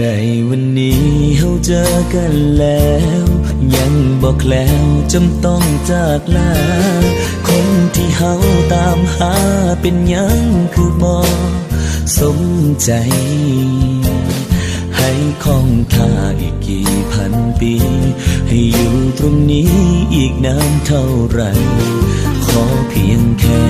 ในวันนี้เฮาเจอกันแล้ว ยังบอกแล้วจำต้องจากลา คนที่เฮาตามหาเป็นยังคือบ่สมใจ ให้คองท่าอีกกี่พันปี ให้อยู่ตรงนี้อีกนานเท่าไหรขอเพียงแค่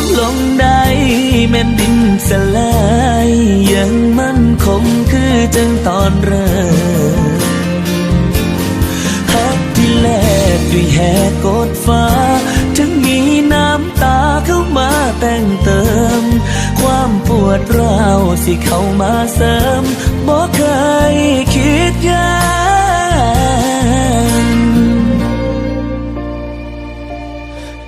เอาสองลงได้แม่นดินสลายยังมั่นคงคือจังตอนเริ่มหักที่แลกด้วยแหกกดฟ้า ถึงมีน้ำตาเข้ามาแต่งเติม ความปวดร้าวสิเข้ามาเสริมบ่เคย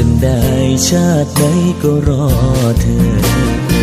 จำฉันได้ชาติไหนก็รอเธอ